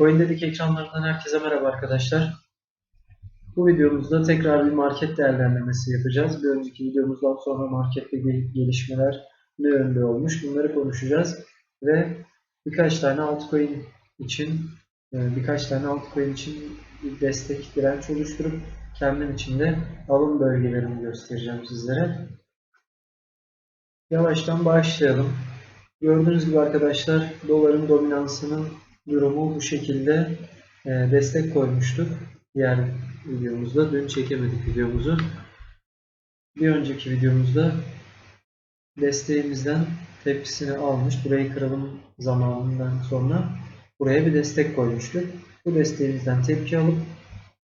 CoinDedik ekranlarından herkese merhaba arkadaşlar. Bu videomuzda tekrar bir market değerlendirmesi yapacağız. Bir önceki videomuzdan sonra markette gel- gelişmeler ne yönde olmuş bunları konuşacağız. Ve birkaç tane altcoin için e, birkaç tane altcoin için bir destek direnç oluşturup kendim için de alım bölgelerimi göstereceğim sizlere. Yavaştan başlayalım. Gördüğünüz gibi arkadaşlar doların dominansının durumu bu şekilde e, destek koymuştuk. Diğer videomuzda dün çekemedik videomuzu. Bir önceki videomuzda desteğimizden tepkisini almış. Burayı kırılım zamanından sonra buraya bir destek koymuştuk. Bu desteğimizden tepki alıp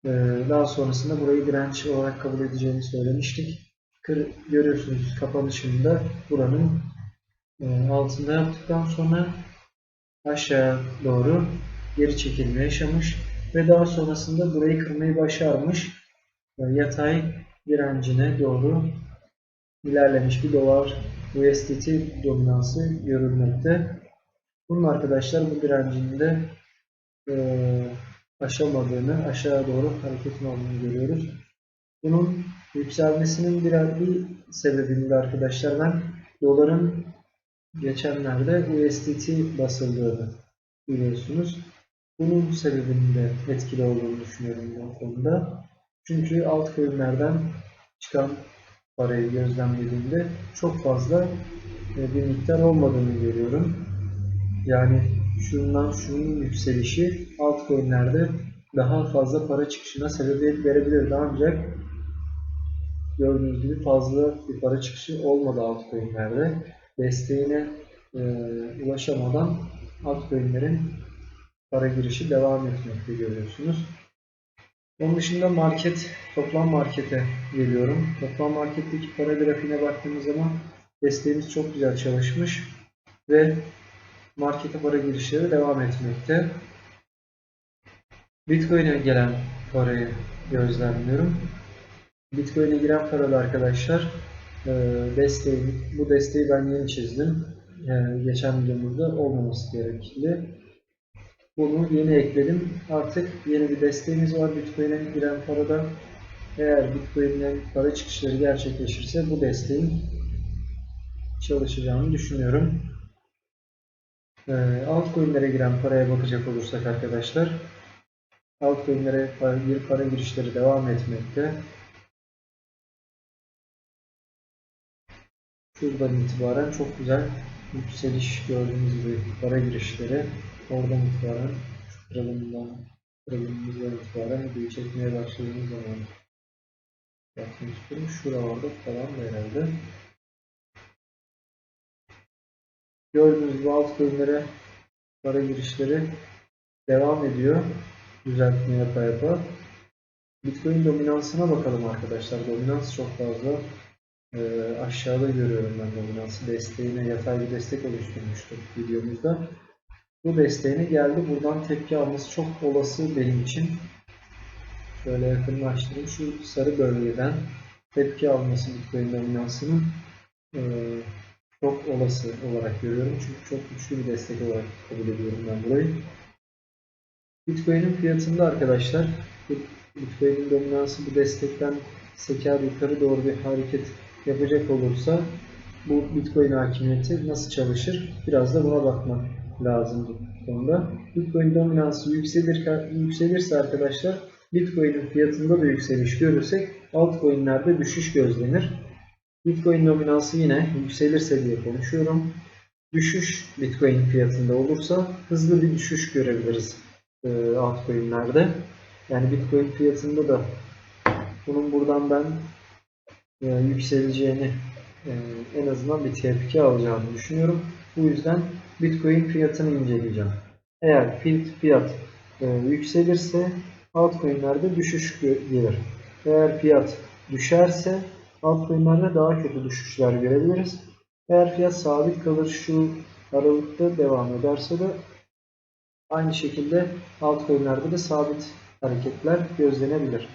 e, daha sonrasında burayı direnç olarak kabul edeceğini söylemiştik. Görüyorsunuz kapanışında buranın e, altında yaptıktan sonra aşağı doğru geri çekilme yaşamış ve daha sonrasında burayı kırmayı başarmış. Yatay direncine doğru ilerlemiş bir dolar USDT dominansı görülmekte. Bunun arkadaşlar bu direncinin de e, aşamadığını, aşağı doğru hareketin olduğunu görüyoruz. Bunun yükselmesinin bir, bir sebebini de arkadaşlar ben doların geçenlerde USDT basıldığını biliyorsunuz. Bunun sebebinin de etkili olduğunu düşünüyorum bu konuda. Çünkü altcoin'lerden çıkan parayı gözlemlediğimde çok fazla e, bir miktar olmadığını görüyorum. Yani şundan şunun yükselişi altcoin'lerde daha fazla para çıkışına sebebiyet verebilirdi ancak gördüğünüz gibi fazla bir para çıkışı olmadı altcoin'lerde. Desteğine e, ulaşamadan altcoin'lerin para girişi devam etmekte görüyorsunuz. Onun dışında market, toplam markete geliyorum. Toplam marketteki para grafiğine baktığımız zaman desteğimiz çok güzel çalışmış ve markete para girişleri devam etmekte. Bitcoin'e gelen parayı gözlemliyorum. Bitcoin'e giren parada arkadaşlar desteği, bu desteği ben yeni çizdim. Yani geçen videomuzda olmaması gerekli. Bunu yeni ekledim. Artık yeni bir desteğimiz var Bitcoin'e giren parada. Eğer Bitcoin'e para çıkışları gerçekleşirse bu desteğin çalışacağını düşünüyorum. E, altcoin'lere giren paraya bakacak olursak arkadaşlar altcoin'lere para, bir para girişleri devam etmekte. Şuradan itibaren çok güzel yükseliş gördüğünüz gibi para girişleri oradan itibaren kırılımdan kırılımımızdan itibaren videoyu çekmeye başladığımız zaman yapmak istiyorum. Şuralarda falan herhalde. Gördüğünüz gibi altcoin'lere para girişleri devam ediyor. Düzeltme yapa yapa. Bitcoin dominansına bakalım arkadaşlar. Dominans çok fazla. Ee, aşağıda görüyorum ben dominansı. Desteğine yatay bir destek oluşturmuştuk videomuzda. Bu desteğine geldi. Buradan tepki alması çok olası benim için. Şöyle yakınlaştırayım. Şu sarı bölgeden tepki alması Bitcoin dominansının e, çok olası olarak görüyorum. Çünkü çok güçlü bir destek olarak kabul ediyorum ben burayı. Bitcoin'in fiyatında arkadaşlar Bitcoin'in dominansı bu destekten seker yukarı doğru bir hareket yapacak olursa bu Bitcoin hakimiyeti nasıl çalışır? Biraz da buna bakmak lazım bu konuda. Bitcoin dominansı yükselir, yükselirse arkadaşlar Bitcoin'in fiyatında da yükseliş görürsek altcoin'lerde düşüş gözlenir. Bitcoin dominansı yine yükselirse diye konuşuyorum. Düşüş Bitcoin fiyatında olursa hızlı bir düşüş görebiliriz e, altcoin'lerde. Yani Bitcoin fiyatında da bunun buradan ben e, yükseleceğini e, en azından bir tepki alacağını düşünüyorum. Bu yüzden Bitcoin fiyatını inceleyeceğim. Eğer fiyat, e, yükselirse altcoin'lerde düşüş gelir. Eğer fiyat düşerse altcoin'lerde daha kötü düşüşler görebiliriz. Eğer fiyat sabit kalır şu aralıkta devam ederse de aynı şekilde altcoin'lerde de sabit hareketler gözlenebilir.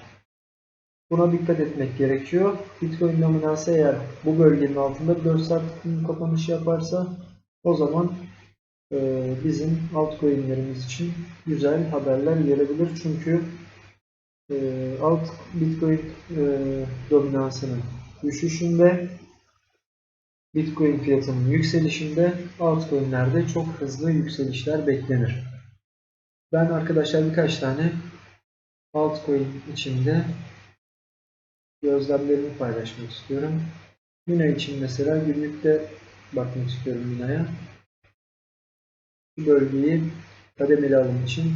Buna dikkat etmek gerekiyor. Bitcoin dominansı eğer bu bölgenin altında 4 saat kapanış yaparsa o zaman e, bizim altcoin'lerimiz için güzel haberler gelebilir. Çünkü e, alt Bitcoin e, dominansının düşüşünde Bitcoin fiyatının yükselişinde altcoin'lerde çok hızlı yükselişler beklenir. Ben arkadaşlar birkaç tane altcoin içinde gözlemlerimi paylaşmak istiyorum. Mina için mesela günlükte bakmak istiyorum Mina'ya. Bu bölgeyi kademeli alım için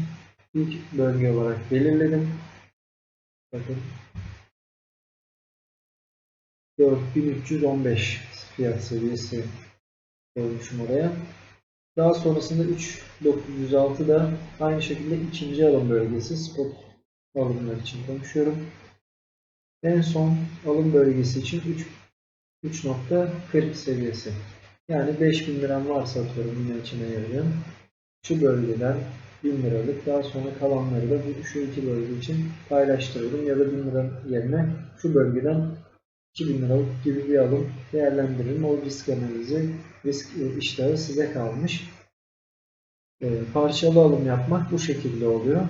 ilk bölge olarak belirledim. Bakın 4315 fiyat seviyesi koymuşum oraya. Daha sonrasında 3906 da aynı şekilde ikinci alım bölgesi spot alımlar için konuşuyorum. En son alım bölgesi için 3 3.40 seviyesi. Yani 5000 liram varsa atıyorum yine içine yarıyorum. Şu bölgeden 1000 liralık daha sonra kalanları da bu şu iki bölge için paylaştırırım ya da 1000 lira yerine şu bölgeden 2000 liralık gibi bir alım değerlendiririm. O risk analizi, risk e, iştahı size kalmış. E, parçalı alım yapmak bu şekilde oluyor.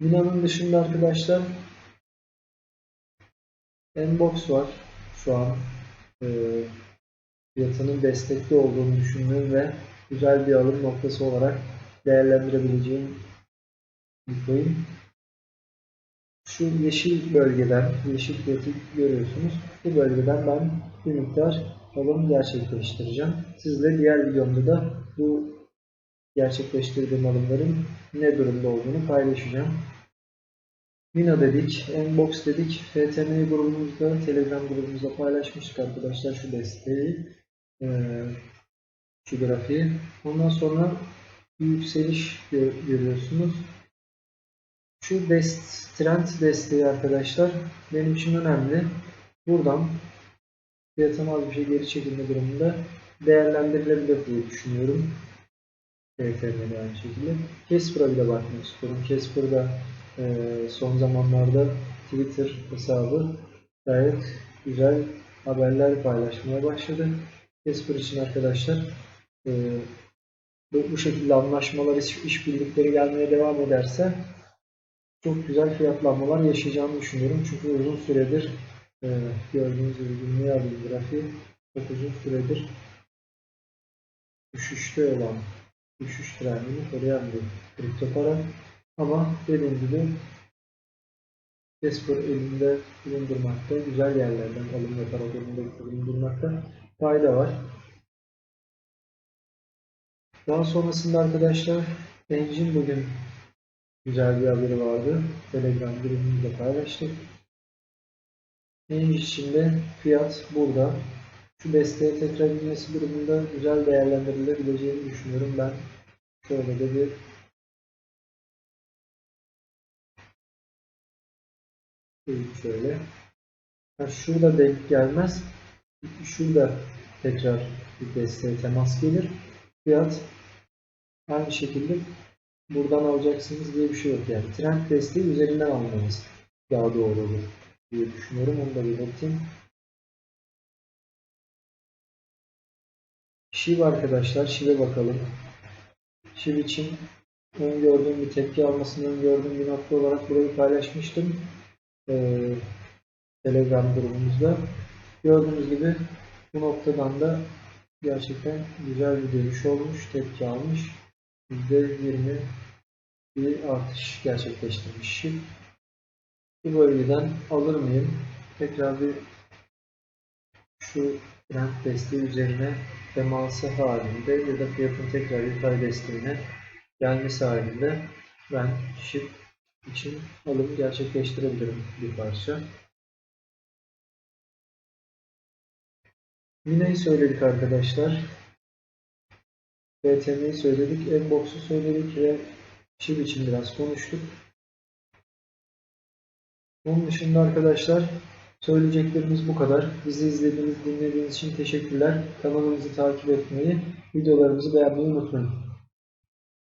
Mina'nın dışında arkadaşlar Enbox var. Şu an e, fiyatının destekli olduğunu düşündüğüm ve güzel bir alım noktası olarak değerlendirebileceğim bir coin. Şu yeşil bölgeden, yeşil fiyatı görüyorsunuz. Bu bölgeden ben bir miktar alım gerçekleştireceğim. Sizle diğer videomda da bu gerçekleştirdiğim alımların ne durumda olduğunu paylaşacağım. Mina dedik, Enbox dedik, FTM grubumuzda, Telegram grubumuzda paylaşmıştık arkadaşlar şu desteği, şu grafiği. Ondan sonra yükseliş görüyorsunuz. Şu dest, trend desteği arkadaşlar benim için önemli. Buradan fiyatım az bir şey geri çekilme durumunda değerlendirilebilir diye düşünüyorum. TFM'de aynı şekilde. Casper'a bile bakmak istiyorum. Casper'da e, son zamanlarda Twitter hesabı gayet güzel haberler paylaşmaya başladı. Casper için arkadaşlar e, bu, bu şekilde anlaşmalar, iş, işbirlikleri gelmeye devam ederse çok güzel fiyatlanmalar yaşayacağını düşünüyorum. Çünkü uzun süredir e, gördüğünüz gibi alayım grafiği çok uzun süredir düşüşte olan düşüş trendini koruyan bir kripto para. Ama dediğim gibi Casper elinde bulundurmakta, güzel yerlerden alım yaparak elinde bulundurmakta fayda var. Daha sonrasında arkadaşlar Engine bugün güzel bir haberi vardı. Telegram grubumuzda paylaştık. Engine içinde fiyat burada. Şu desteğe tekrar inmesi durumunda güzel değerlendirilebileceğini düşünüyorum ben. Şöyle de bir şöyle. Şurada denk gelmez. Şurada tekrar bir desteğe temas gelir. Fiyat aynı şekilde buradan alacaksınız diye bir şey yok yani. Trend desteği üzerinden almanız daha doğru olur diye düşünüyorum. Onu da belirteyim. Shiv arkadaşlar. Shiv'e bakalım. Shiv için öngördüğüm bir tepki almasını öngördüğüm bir nokta olarak burayı paylaşmıştım. Ee, Telegram grubumuzda. Gördüğünüz gibi bu noktadan da gerçekten güzel bir dönüş olmuş. Tepki almış. %20 bir artış gerçekleştirmiş Shiv. Bu bölgeden alır mıyım? Tekrar bir şu trend desteği üzerine teması halinde ya da fiyatın tekrar yukarı desteğine gelmesi halinde ben shift için alım gerçekleştirebilirim bir parça. Mina'yı söyledik arkadaşlar. BTM'yi söyledik. Enbox'u söyledik ve Shiv için biraz konuştuk. Onun dışında arkadaşlar Söyleyeceklerimiz bu kadar. Bizi izlediğiniz, dinlediğiniz için teşekkürler. Kanalımızı takip etmeyi, videolarımızı beğenmeyi unutmayın.